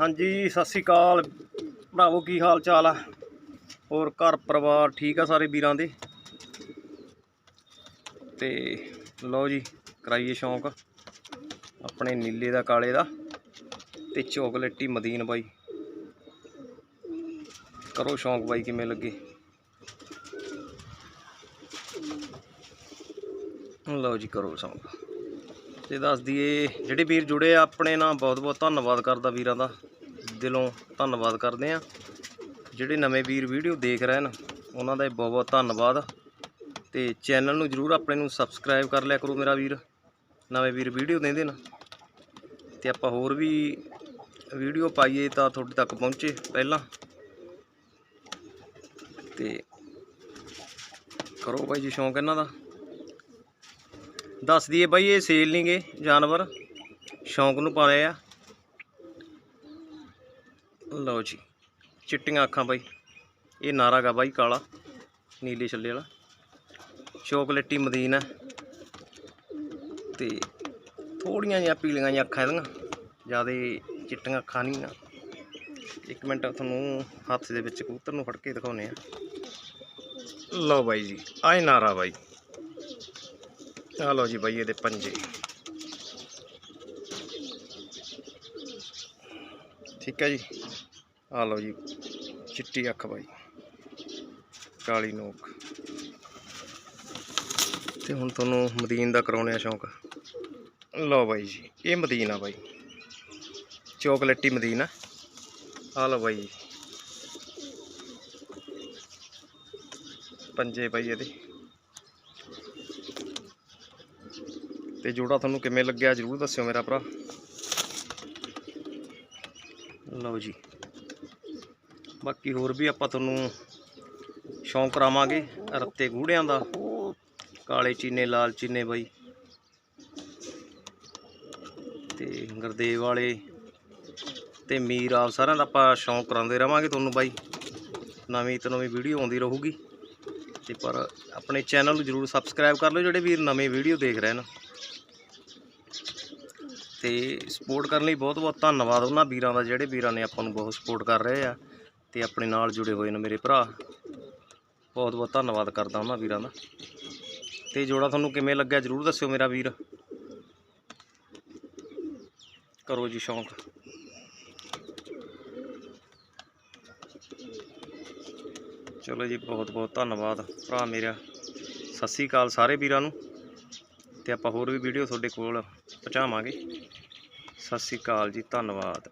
ਹਾਂਜੀ, ਸਤਿ ਸ੍ਰੀ ਅਕਾਲ। ਭਰਾਵੋ, ਕੀ ਹਾਲ ਚਾਲ ਆ? ਹੋਰ ਘਰ ਪਰਿਵਾਰ ਠੀਕ ਆ ਸਾਰੇ ਵੀਰਾਂ ਦੇ? ਤੇ ਲਓ ਜੀ, ਕਰਾਈਏ ਸ਼ੌਂਕ। ਆਪਣੇ ਨੀਲੇ ਦਾ, ਕਾਲੇ ਦਾ ਤੇ ਚੋਕਲੇਟੀ ਮਦੀਨ ਬਾਈ। ਕਰੋ ਸ਼ੌਂਕ ਬਾਈ, ਕਿਵੇਂ ਲੱਗੇ? ਲਓ ਜੀ, ਕਰੋ ਸ਼ੌਂਕ। ਤੇ ਦੱਸ ਦਈਏ, ਜਿਹੜੇ ਵੀਰ ਜੁੜੇ ਆ, ਆਪਣੇ ਨਾਲ ਬਹੁਤ ਬਹੁਤ ਧੰਨਵਾਦ ਕਰਦਾ ਵੀਰਾਂ ਦਾ। ਦਿਲੋਂ ਧੰਨਵਾਦ ਕਰਦੇ ਆ। ਜਿਹੜੇ ਨਵੇਂ ਵੀਰ ਵੀਡੀਓ ਦੇਖ ਰਹੇ ਨੇ ਉਹਨਾਂ ਦਾ ਬਹੁਤ ਬਹੁਤ ਧੰਨਵਾਦ। ਤੇ ਚੈਨਲ ਨੂੰ ਜਰੂਰ ਆਪਣੇ ਨੂੰ ਸਬਸਕ੍ਰਾਈਬ ਕਰ ਲਿਆ ਕਰੋ ਮੇਰਾ ਵੀਰ। ਨਵੇਂ ਵੀਰ ਵੀਡੀਓ ਦਿੰਦੇ ਨੇ। ਤੇ ਆਪਾਂ ਹੋਰ ਵੀ ਵੀਡੀਓ ਪਾਈਏ ਤਾਂ ਤੁਹਾਡੇ ਤੱਕ ਪਹੁੰਚੇ ਪਹਿਲਾਂ। ਤੇ ਕਰੋ ਭਾਈ ਜੀ, ਸ਼ੌਂਕ ਇਹਨਾਂ ਦਾ। ਦੱਸ ਦਈਏ ਬਾਈ, ਇਹ ਸੇਲ ਨਹੀਂਗੇ ਜਾਨਵਰ। ਸ਼ੌਂਕ ਨੂੰ ਪਾਲੇ ਆ। ਲਓ ਜੀ, ਚਿੱਟੀਆਂ ਅੱਖਾਂ ਬਾਈ। ਇਹ ਨਾਰਾ ਗਾ ਬਾਈ ਕਾਲਾ, ਨੀਲੇ ਛੱਲੇ ਵਾਲਾ। ਚੋਕਲੇਟੀ ਮਦੀਨ ਹੈ ਤੇ ਥੋੜੀਆਂ ਜਿਹੀਆਂ ਪੀਲੀਆਂ ਜਿਹੀਆਂ ਅੱਖਾਂ ਇਹਦੀਆਂ। ਜ਼ਿਆਦਾ ਚਿੱਟੀਆਂ ਅੱਖਾਂ ਨਹੀਂ ਆ। ਇੱਕ ਮਿੰਟ ਤੁਹਾਨੂੰ ਹੱਥ ਦੇ ਵਿੱਚ ਕਬੂਤਰ ਨੂੰ ਫੜ ਕੇ ਦਿਖਾਉਨੇ ਆ। ਲਓ ਬਾਈ ਜੀ ਆਏ ਨਾਰਾ ਬਾਈ। ਆ ਲਓ ਜੀ ਬਾਈ ਇਹਦੇ ਪੰਜੇ। ਠੀਕ ਹੈ ਜੀ? ਆ ਲਓ ਜੀ, ਚਿੱਟੀ ਅੱਖ ਬਾਈ। ਕਾਲੀ ਨੋਕ। ਤੇ ਹੁਣ ਤੁਹਾਨੂੰ ਮਦੀਨ ਦਾ ਕਰਾਉਣੇ ਆ ਸ਼ੌਂਕ। ਲਓ ਬਾਈ ਜੀ, ਇਹ ਮਦੀਨ ਆ ਬਾਈ। ਚੋਕਲੇਟੀ ਮਦੀਨ ਆ। ਆ ਲਓ ਬਾਈ ਪੰਜੇ ਬਾਈ ਇਹਦੇ। ਤੇ ਜੋੜਾ ਤੁਹਾਨੂੰ ਕਿਵੇਂ ਲੱਗਿਆ ਜਰੂਰ ਦੱਸਿਓ ਮੇਰਾ ਭਰਾ। ਲਓ ਜੀ। ਬਾਕੀ ਹੋਰ ਵੀ ਆਪਾਂ ਤੁਹਾਨੂੰ ਸ਼ੌਂਕ ਕਰਾਵਾਂਗੇ ਰੱਤੇ ਗੂੜਿਆਂ ਦਾ। ਕਾਲੇ ਚੀਨੇ, ਲਾਲ ਚੀਨੇ ਬਾਈ। ਤੇ ਗੁਰਦੇਵ ਵਾਲੇ ਤੇ ਮੀਰ ਆਪ ਸਾਰਿਆਂ ਦਾ ਆਪਾਂ ਸ਼ੌਂਕ ਕਰਾਉਂਦੇ ਰਵਾਂਗੇ ਤੁਹਾਨੂੰ ਬਾਈ। ਨਵੀਂ ਤੋਂ ਨਵੀਂ ਵੀਡੀਓ ਆਉਂਦੀ ਰਹੂਗੀ। ਤੇ ਪਰ ਆਪਣੇ ਚੈਨਲ ਨੂੰ ਜਰੂਰ ਸਬਸਕ੍ਰਾਈਬ ਕਰ ਲਓ ਜਿਹੜੇ ਵੀਰ ਨਵੇਂ ਵੀਡੀਓ ਦੇਖ ਰਹੇ ਨੇ। ਤੇ ਸਪੋਰਟ ਕਰਨ ਲਈ ਬਹੁਤ ਬਹੁਤ ਧੰਨਵਾਦ ਉਹਨਾਂ ਵੀਰਾਂ ਦਾ, ਜਿਹੜੇ ਵੀਰਾਂ ਨੇ ਆਪਾਂ ਨੂੰ ਬਹੁਤ ਸਪੋਰਟ ਕਰ ਰਹੇ ਆ ਤੇ ਆਪਣੇ ਨਾਲ ਜੁੜੇ ਹੋਏ ਨੇ ਮੇਰੇ ਭਰਾ। ਬਹੁਤ ਬਹੁਤ ਧੰਨਵਾਦ ਕਰਦਾ ਉਹਨਾਂ ਵੀਰਾਂ ਦਾ। ਤੇ ਜੋੜਾ ਤੁਹਾਨੂੰ ਕਿਵੇਂ ਲੱਗਿਆ ਜਰੂਰ ਦੱਸਿਓ ਮੇਰਾ ਵੀਰ। ਕਰੋ ਜੀ ਸ਼ੌਂਕ। ਚਲੋ ਜੀ, ਬਹੁਤ ਬਹੁਤ ਧੰਨਵਾਦ ਭਰਾ ਮੇਰਾ। ਸਤਿ ਸ੍ਰੀ ਅਕਾਲ ਸਾਰੇ ਵੀਰਾਂ ਨੂੰ। ਤੇ ਆਪਾਂ ਹੋਰ ਵੀ ਵੀਡੀਓ ਤੁਹਾਡੇ ਕੋਲ ਪਹੁੰਚਾਵਾਂਗੇ। ਸਤਿ ਸ੍ਰੀ ਅਕਾਲ ਜੀ ਧੰਨਵਾਦ।